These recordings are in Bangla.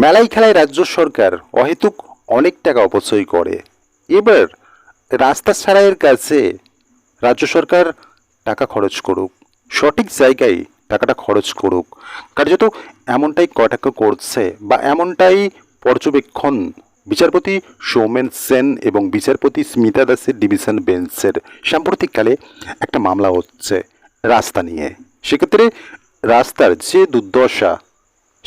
মেলাই খেলায় রাজ্য সরকার অহেতুক অনেক টাকা অপচয় করে। এবার রাস্তা সারাইয়ের কাছে রাজ্য সরকার টাকা খরচ করুক। সঠিক জায়গায় টাকাটা খরচ করুক। কার্যত এমনটাই কটাক্ষ করছে বা এমনটাই পর্যবেক্ষণ বিচারপতি সৌমেন সেন এবং বিচারপতি স্মিতা দাসের ডিভিশন বেঞ্চের সাম্প্রতিককালে একটা মামলা হচ্ছে রাস্তা নিয়ে। সেক্ষেত্রে রাস্তার যে দুর্দশা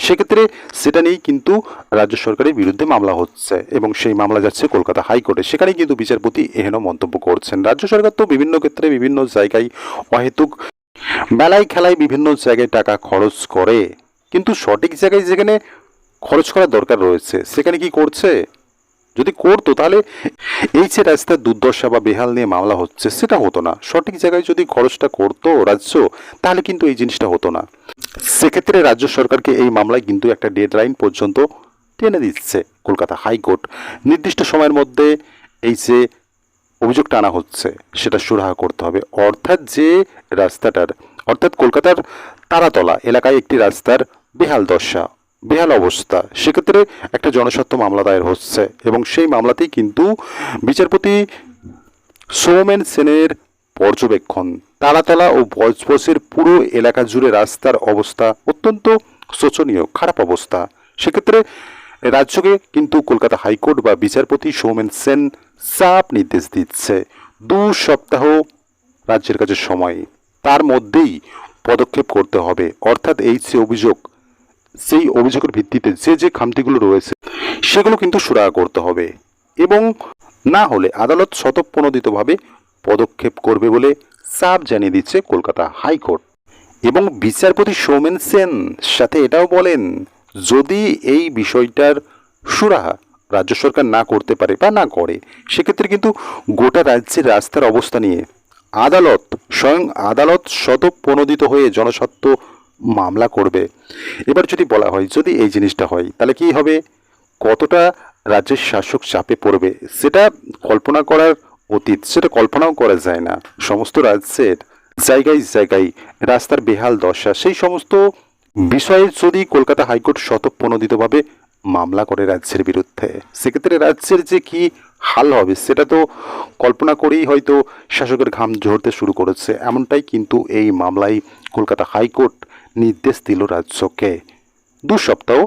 সেক্ষেত্রে সেটা নিয়েই কিন্তু রাজ্য সরকারের বিরুদ্ধে মামলা হচ্ছে এবং সেই মামলা যাচ্ছে কলকাতা হাইকোর্টে। সেখানেই কিন্তু বিচারপতি এহেন মন্তব্য করছেন। রাজ্য সরকার তো বিভিন্ন ক্ষেত্রে বিভিন্ন জায়গায় অহেতুক মেলায় খেলায় বিভিন্ন জায়গায় টাকা খরচ করে। কিন্তু সঠিক জায়গায় যেখানে খরচ করার দরকার রয়েছে, সেখানে কি করছে? যদি করতো, তাহলে এই যে রাস্তার দুর্দশা বা বেহাল নিয়ে মামলা হচ্ছে, সেটা হতো না। সঠিক জায়গায় যদি খরচটা করতো রাজ্য, তাহলে কিন্তু এই জিনিসটা হতো না। সেক্ষেত্রে রাজ্য সরকারকে এই মামলায় কিন্তু একটা ডেড লাইন পর্যন্ত টেনে দিচ্ছে কলকাতা হাইকোর্ট। নির্দিষ্ট সময়ের মধ্যে এই যে অভিযোগটা আনা হচ্ছে, সেটা সুরাহা করতে হবে। অর্থাৎ যে রাস্তাটার, অর্থাৎ কলকাতার তারাতলা এলাকায় একটি রাস্তার বেহাল দশা। বেহাল অবস্থা। সেক্ষেত্রে একটা জনস্বার্থ মামলা দায়ের হচ্ছে এবং সেই মামলাতেই কিন্তু বিচারপতি সৌমেন সেনের পর্যবেক্ষণ, তালাতলা ও বজবজের পুরো এলাকা জুড়ে রাস্তার অবস্থা অত্যন্ত শোচনীয়, খারাপ অবস্থা। সেক্ষেত্রে রাজ্যকে কিন্তু কলকাতা হাইকোর্ট বা বিচারপতি সৌমেন সেন চাপ নির্দেশ দিচ্ছে। দু সপ্তাহ রাজ্যের কাছে সময়, তার মধ্যেই পদক্ষেপ করতে হবে। অর্থাৎ এই যে অভিযোগ সেই অভিযোগের ভিত্তিতে যে যে খামতিগুলো রয়েছে, সেগুলো কিন্তু সুরাহা করতে হবে এবং না হলে আদালত স্বতঃপ্রণোদিতভাবে পদক্ষেপ করবে বলে চাপ জানিয়ে দিচ্ছে কলকাতা হাইকোর্ট। এবং বিচারপতি সৌমেন সেন সাথে এটাও বলেন, যদি এই বিষয়টার সুরাহা রাজ্য সরকার না করতে পারে বা না করে, সেক্ষেত্রে কিন্তু গোটা রাজ্যের রাস্তার অবস্থা নিয়ে আদালত স্বয়ং আদালত স্বতঃপ্রণোদিত হয়ে জনস্বার্থ মামলা করবে। এবার যদি বলা হয়, যদি এই জিনিসটা হয়, তাহলে কি হবে? কতটা রাজ্যের শাসক চাপে পড়বে? সেটা কল্পনা করার অতীত, সেটা কল্পনাও করা যায় না। সমস্ত রাজ্যের জায়গায় জায়গায় রাস্তার বেহাল দশা, সেই সমস্ত বিষয়ে যদি কলকাতা হাইকোর্ট স্বতঃপ্রণোদিতভাবে মামলা করে রাজ্যের বিরুদ্ধে, সেক্ষেত্রে রাজ্যের যে কি হাল হবে, সেটা তো কল্পনা করেই হয়তো শাসকের ঘাম ঝরতে শুরু করেছে। এমনটাই কিন্তু এই মামলায় কলকাতা হাইকোর্ট নির্দেশ দিল রাজ্যকে। দু সপ্তাহ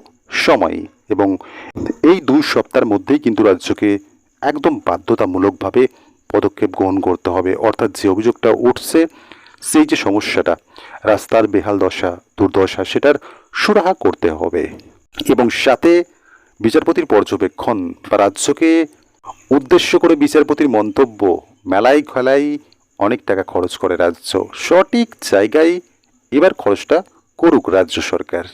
সময় এবং এই দুই সপ্তাহের মধ্যেই কিন্তু রাজ্যকে একদম বাধ্যতামূলকভাবে পদক্ষেপ গ্রহণ করতে হবে। অর্থাৎ যে অভিযোগটা উঠছে, সেই যে সমস্যাটা, রাস্তার বেহাল দশা, দুর্দশা, সেটার সুরাহা করতে হবে। এবং সাথে বিচারপতির পর্যবেক্ষণ বা রাজ্যকে উদ্দেশ্য করে বিচারপতির মন্তব্য, মেলায় খেলায় অনেক টাকা খরচ করে রাজ্য। সঠিক জায়গায় এবার খরচটা করুক রাজ্য সরকার।